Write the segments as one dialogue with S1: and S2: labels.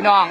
S1: พี่น้อง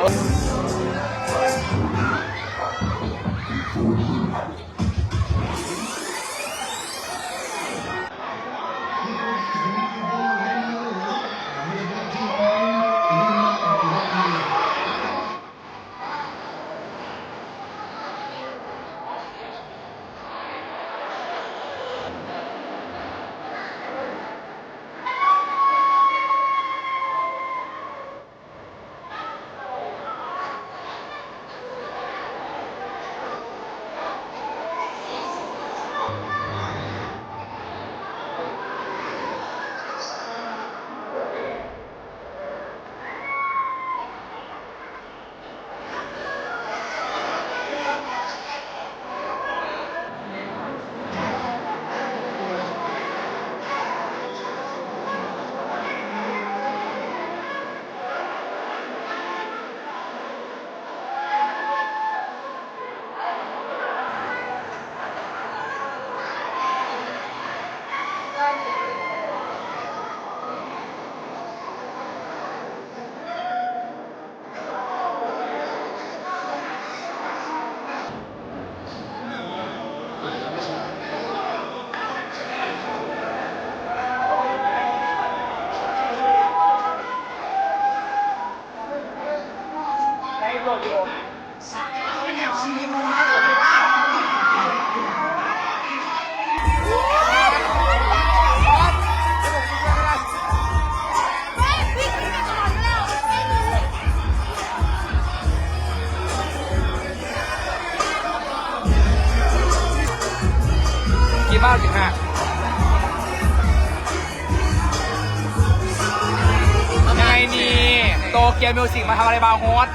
S1: โตเกียมิวสิกมาทำอะไรบาร์โฮส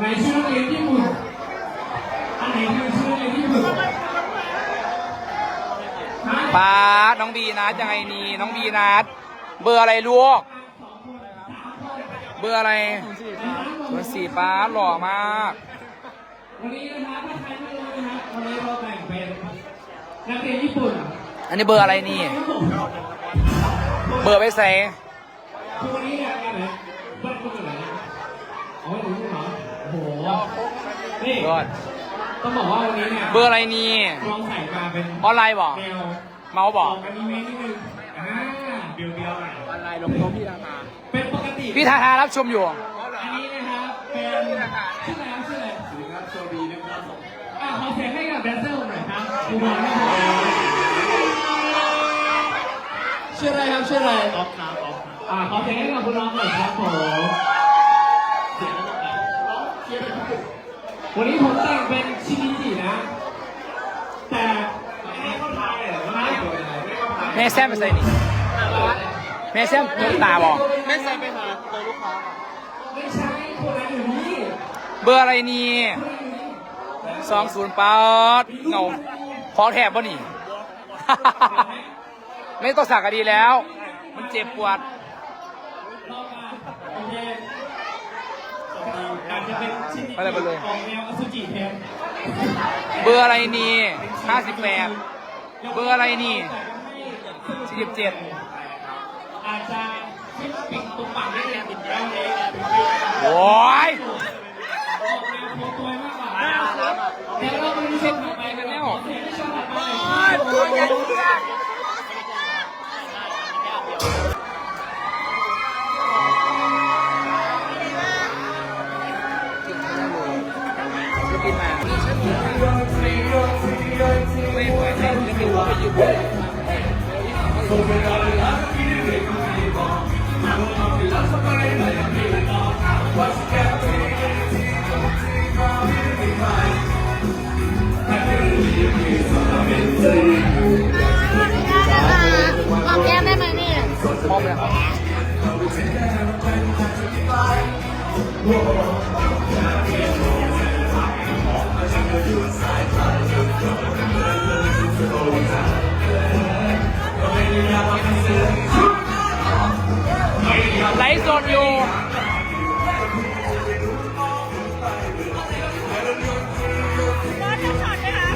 S2: ในชื่อนักเรียนญี่ปุ่นอันไหนคือชื่อนักเรียนญี่ปุ่นฮะ
S1: ป้าดน้องบีนัดยังไงนี่น้องบีนัดเบอร์อะไรลูกเบอร์อะไรศูนย์สี่ป้าดหล่อมาก
S2: วันนี้นะครับถ้าใครไม่รู้นะครับวันนี้เราแบ่งเป็นนักเรียนญี่ปุ่น
S1: อันนี้เบอร์อะไรนี่ เบอร์ไปใส่
S2: คือวันนี้เนี่ยอะไรเบิ้ลเบิ้ลอะไรนะเอาไว้ดูนี่เหรอโอ้โห นี่
S1: ยอด
S2: ต้องบอกว่าวันนี้เนี่ย
S1: เบอร์อะไรนี่
S2: ลองใส่มาเป็น
S1: ออนไลน์บอก
S2: แนว
S1: เมาส์บอก
S2: ออกอนิเมะนิดนึงอ่าเบียวเบียวๆหน่อย
S1: ออนไลน์ลงโต๊ะพี่ราคา
S2: เป็นปกติ
S1: พี่ทาทารับชมอยู่
S2: อันนี้นะครับเป็นชื่ออะไรครับชื่ออะไรสวัสดีครับโชบีนะครับอ่าขอเสียงให้กับแดนเซอร์หน่อยครับคุณบอลนะครับชื่ออะไรครับชื่ออะไรออฟครับออฟอ่าขอเสียงให้กับคุณน้องหน่อยครับผมเสียงแล้วกันร้องเชียร์เป็นญี่ปุ่น วันนี้ผมแต่งเป็นชินิจินะ แต่ไม่ให้เขาทายเลยว่าไม่เป็นอะไรไม่ให้เขาทาย
S1: แม่แซมไปใส่นี่แม่แซมลูกตาบอก
S2: ไม่ใช่ไปหาตัวลูกค้าไม่ใช่คนนั้นอยู่นี่
S1: เบอร์อะไรนี่สองศูนย์ป้าดเงาของแถบบ่นี่ ไม่ต้องสักก็ดีแล้ว มันเจ็บปวด
S2: รอบมาโอเคอาจจะเป็นชิ้ น
S1: ไปเลยไปเลย
S2: ของแนวอสุจิแทน
S1: เบอร์อะไรนี่ห้าสิบแปดเบอร์อะไรนี่สี่สิบเจ็ด
S2: อาจจะชิปปิดตรงปากได้เลยติดแล้วเลย
S1: โอ้ย
S2: ออกแนวโคตัวมากกว่าเดี๋ยวเราไปดูช่วงต่อไปกันแล้วเสียงที่ชอบต่อไปเลย
S1: หอ
S3: มแก้มได้ไหมนี่
S1: ร้อมเลย ไลฟ์สดอยู่
S3: บอจะช็อตไหมคะ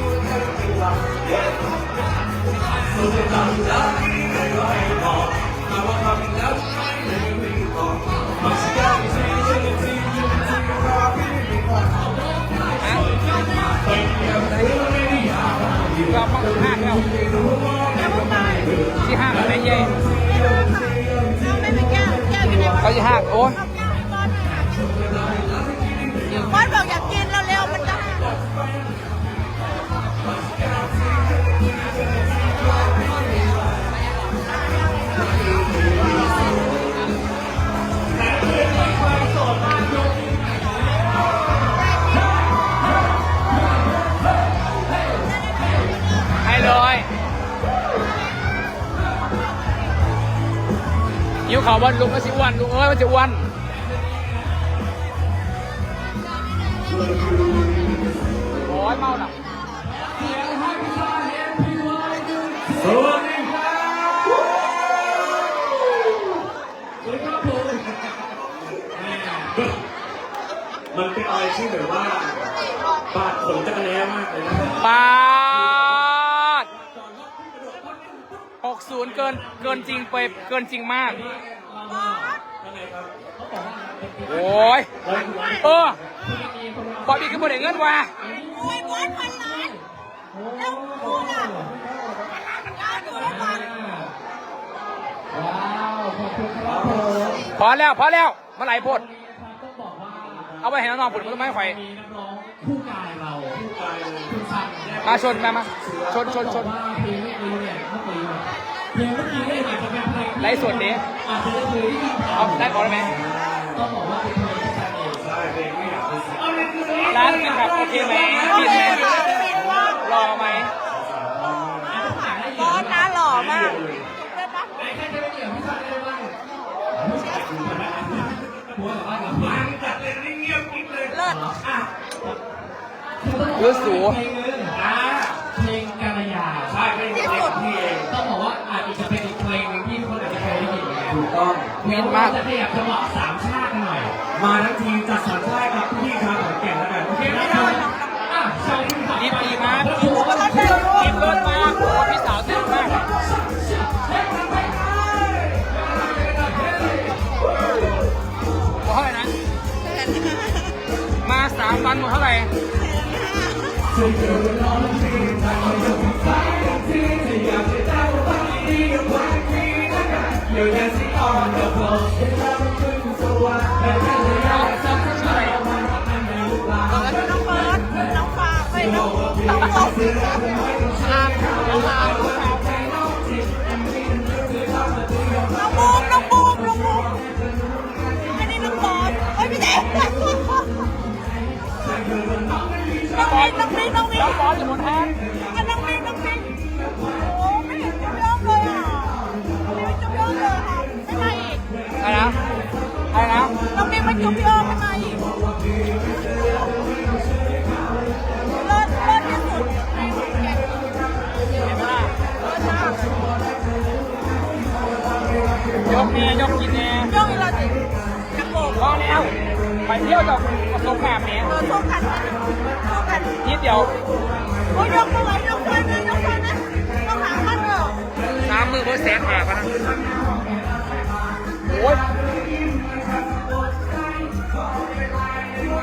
S1: เราปักห้างแล้ว ที่ห้างอะไรเย่
S3: เอาไม่เป็นแก้แก้วอยู่ไหนวะ
S1: เขาจะห้างโอ้ย
S3: บอสหน่อยค่ะบอกอยากกินเร็วๆมันจะ
S1: ให้เลย ยิวเขาวันลุงก็สิอ้วนลุงเอ้ยมันจะอ้วนโอ้ยเมาหนัก
S2: สวัสดีครับสวัสดีครับผมมันเป็นอะไรที่แบบว่าปาดขนจักรแล้มากเลยนะ
S1: ปา ศูนย์เกินเกินจริงไปเกินจริงมาก โอ้ยเออบอบี้ก็บ่ได้เงินว่ะ
S3: โอ้ยบอสพันล้านแล้วกูล่ะล้า
S2: นกูได้ก่อน
S1: พอแล้วพอแล้วมาไหลพดเอาไปเห็นน้องผุดมันต้องไม่
S2: ไฟคู่กายเรา
S1: มาชนมามาชนชนชน ไลฟ์สดดิ
S2: อาจจะเป็นเพลงที่
S1: เอาได้ขอได้ไหม
S2: ต้องบอกว่าเป็นเพลงที่สันเองใช่เพลงไม่อยากเป็นเอาเลยคือ
S1: ร้านเป็นแบบโอเคไหม
S3: โอ
S1: กิน
S3: เค
S1: ไหม
S3: ค่ะฟินมาก
S1: รอไหม
S3: บอสนะหล่อมากได้ปะ
S2: แค่จะไม่เกี่ยวพี่สันได้บ้างหัวแบบว่าแบบฟังจัดเลยนี่เงียบกิ๊บเลย
S3: เลิศ
S2: อะ
S1: รู้สู
S2: เพลงนึง ต้อง
S1: เวียนมาก
S2: จะขยับจังหวะสามชาติกันหน่อย มาทั้งทีจัดสรรชาติกับพี่ชาวขอนแก่นแล้วกันโอเคไหมครับอะเชิญคุณครับ
S1: รีบดีมากรีบเลิศมากโอ้พี่สาวเต้นมากเท่าไหร่นะมาสามวันหมดเท่าไหร่
S3: น้องเบิร์ดน้องฟางเฮ้ยน้องน้องฟางน้องบูมน้องบูมน้องบูมอันนี้น้องบอสเฮ้ยไม่ใช่ น้องมิ้นน้องมิ้นน้องมิ้น
S1: แล้วบอสอยู่บนแท่น
S3: อันน้องมิ้น น้องมิ้นมาจุ๊บพี่โอ้ไม่มเลิศเลิศที่สุดในแกง
S1: เห็นปะล่ะ
S3: เลิศมาก
S1: ยกเนี่ยกกินเนี่ย
S3: ย่องอีกแล้วสิกระโปรง
S1: พอแล้ว ไปเที่ยวกับประสบการณ์เนี่
S3: เออโชคกันนะโชคกัน
S1: นิดเดียว
S3: โอ้ยยกไม่ไหวยกช่วยนะยกช่วยนะต้องหาพันเออ
S1: น้ำมือเพื่อแสนหากันนะ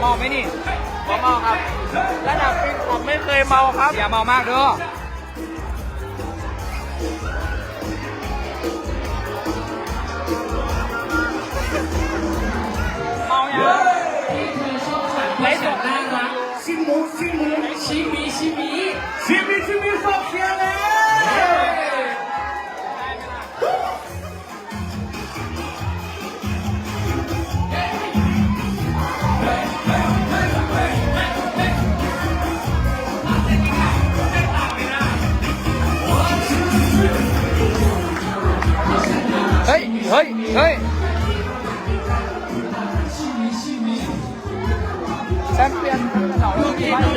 S1: เมาไหมนี่
S4: ผมเมาครับ ระดับปีผมไม่เคยเมาครับ
S1: อย่าเมามากเด้อเมาอย่า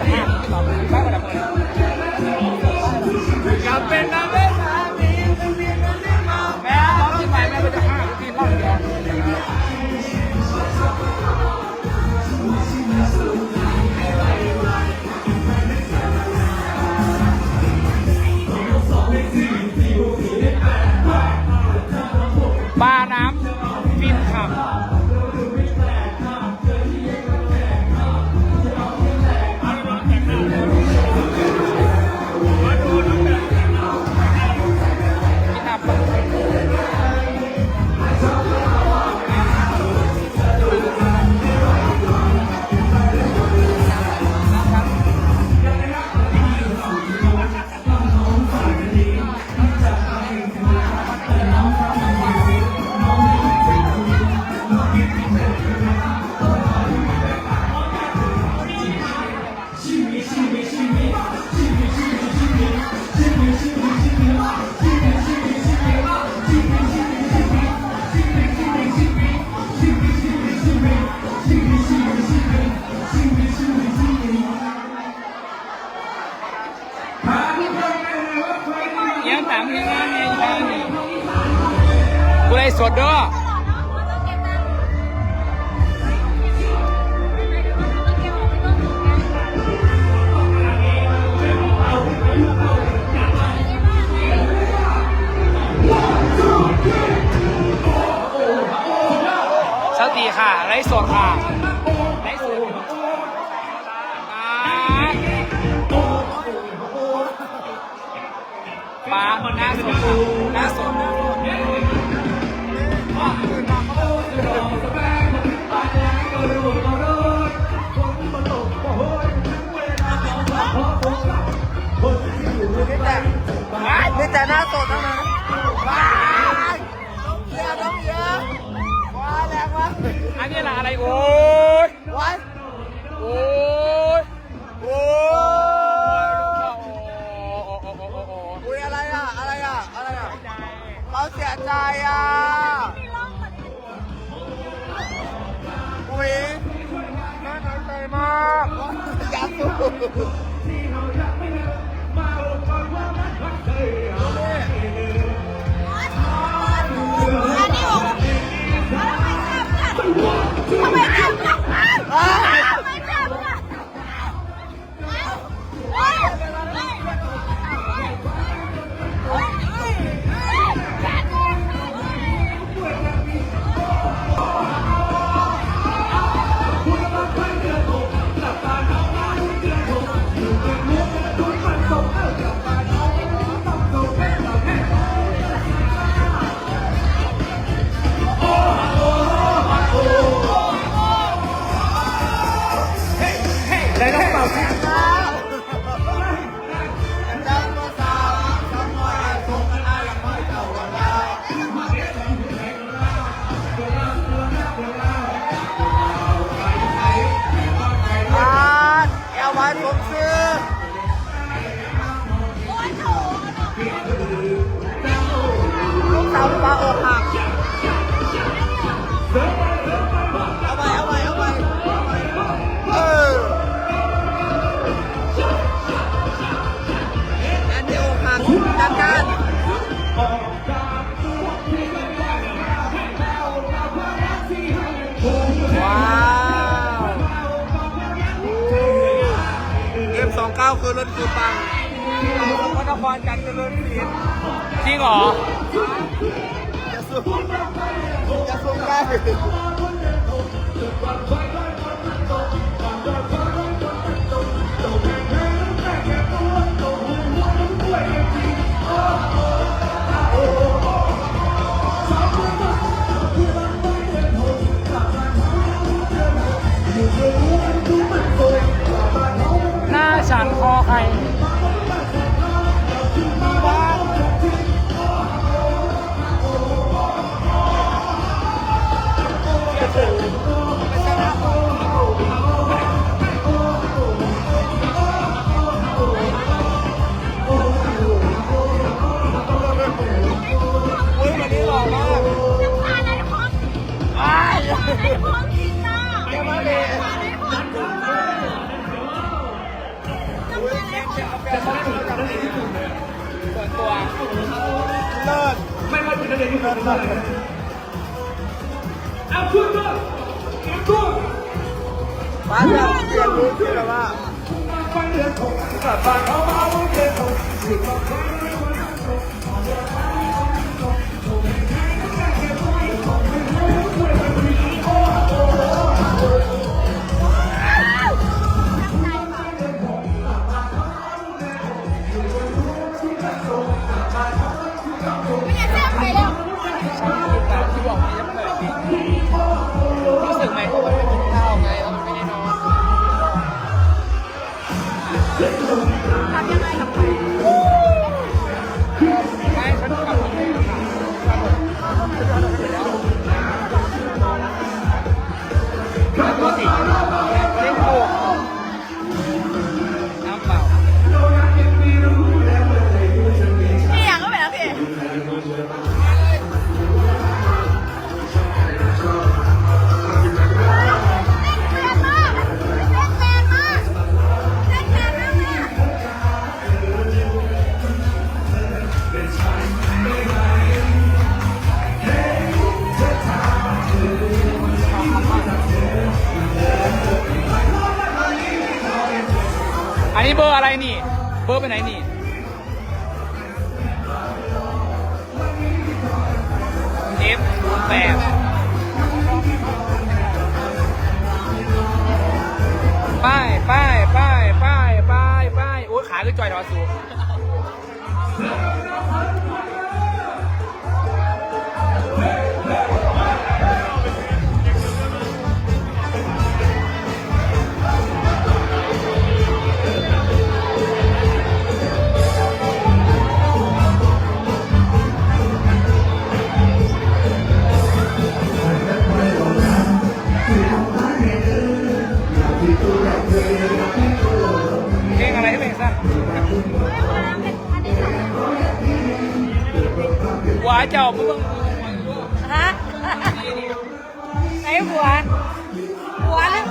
S1: ที่เราบ้านกระดับเลยอย ป้าป้าหน้าสดหน้าสดว้าย
S4: มีแต่หน้าสดเท่านั้นว้ายเยอะต้องเยอะว้าแรงวะ
S1: อันนี้ละอะไรโอ้ย
S4: ว้าย
S1: โอ้
S4: ใจอะอุ้ยน่าน้อยใจมากอยากสู้ องเก้าคือรถคือปังพระนครจันทร์เจริญศรี
S1: จริงเหรอ
S4: จะสู้จะสู้ได้
S3: ดีว
S2: ตั
S1: ว
S2: เลิศไม่ว่าจะเป็นที่สุดเลยเอาคุณก็เอาคุณ
S4: บ้าเราเรียนรู้ที่ว่า
S3: บ้า
S1: เรือนขอ
S3: งบ้
S1: เขา
S3: บ้านเรื
S1: อนขอสิ่ง
S3: ของ ร์อะ
S1: ไรนี่ เบ
S3: อ
S2: ร์ไปไหนนี่ quả chào bố hả? Ấy quả quả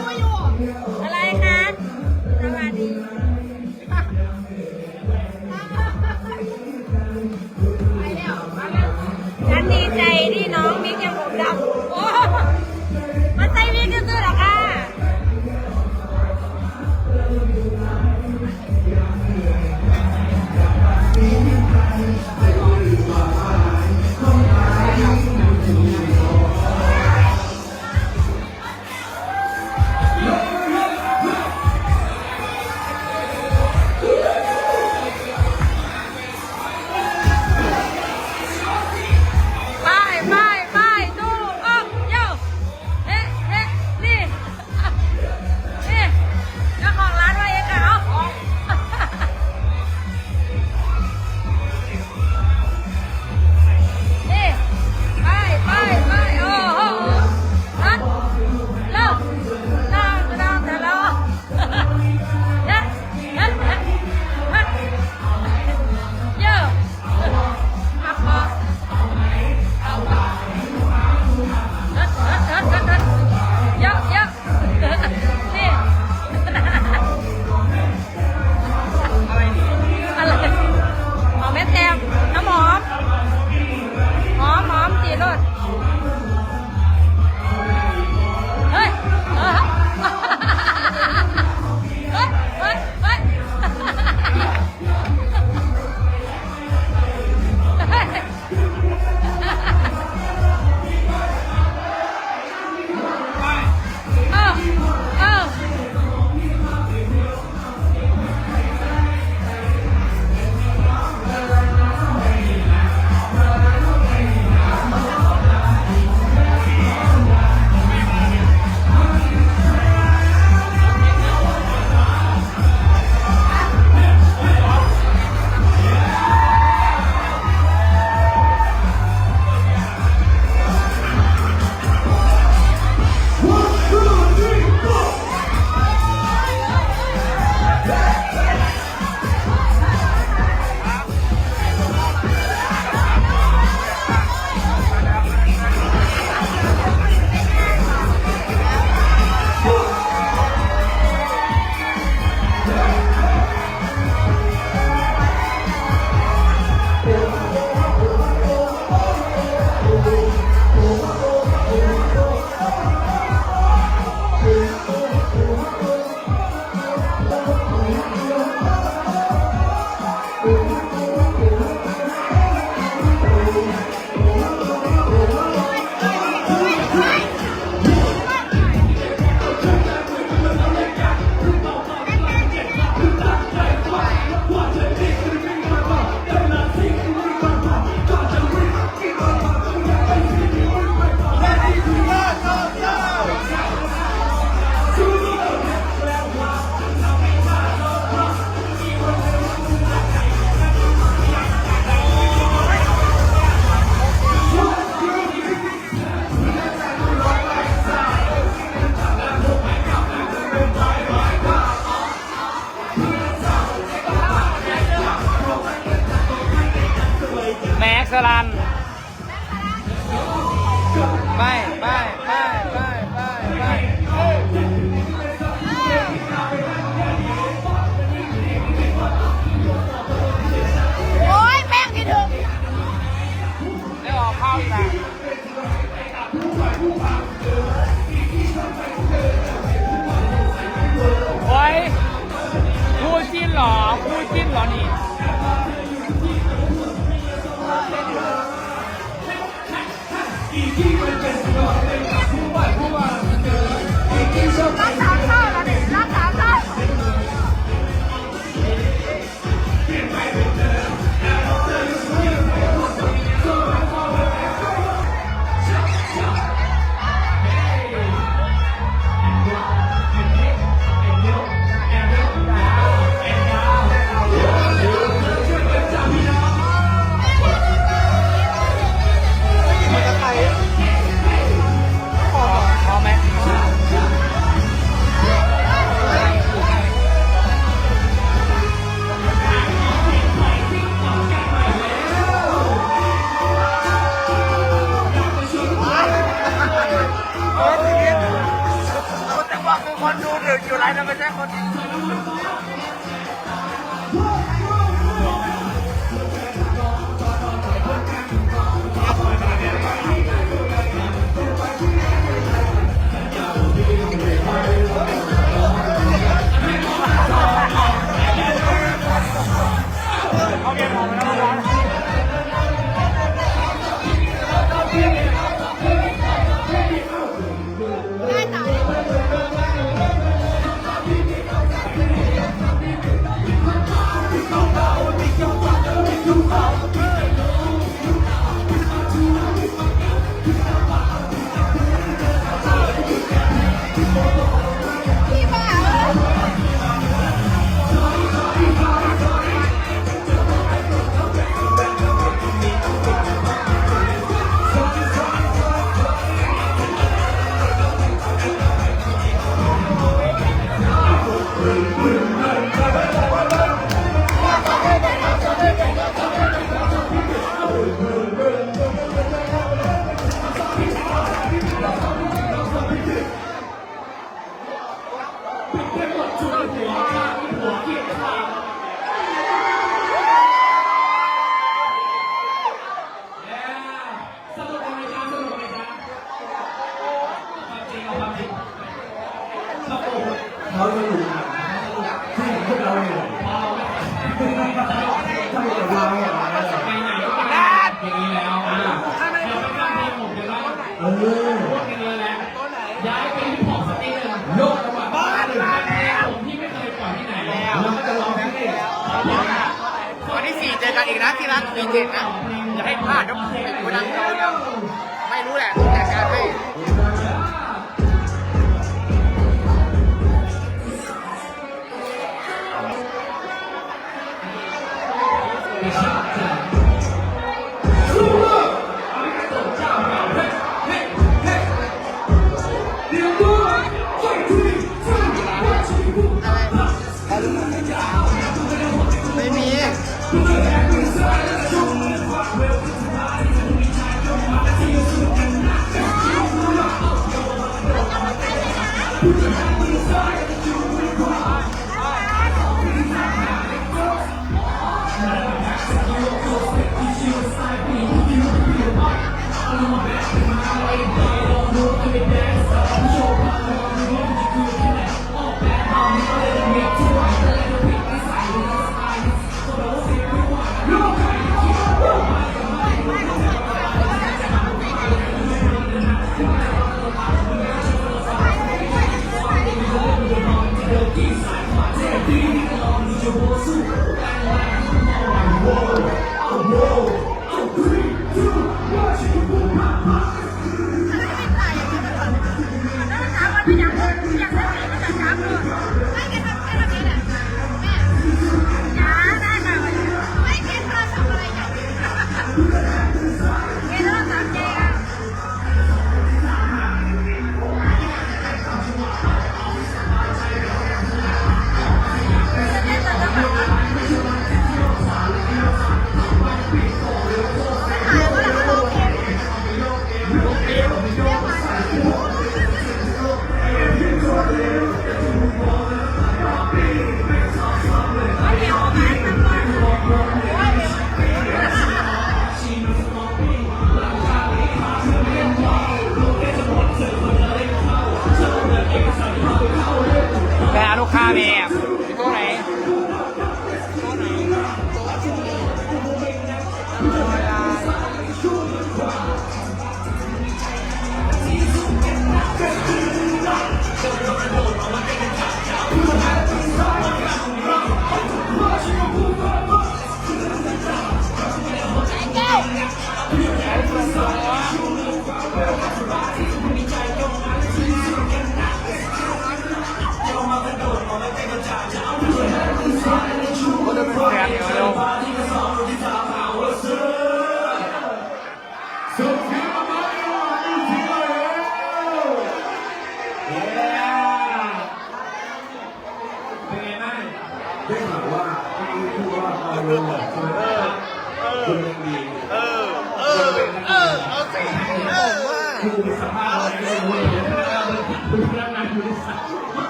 S2: ว่าคือ
S4: ส
S2: ภา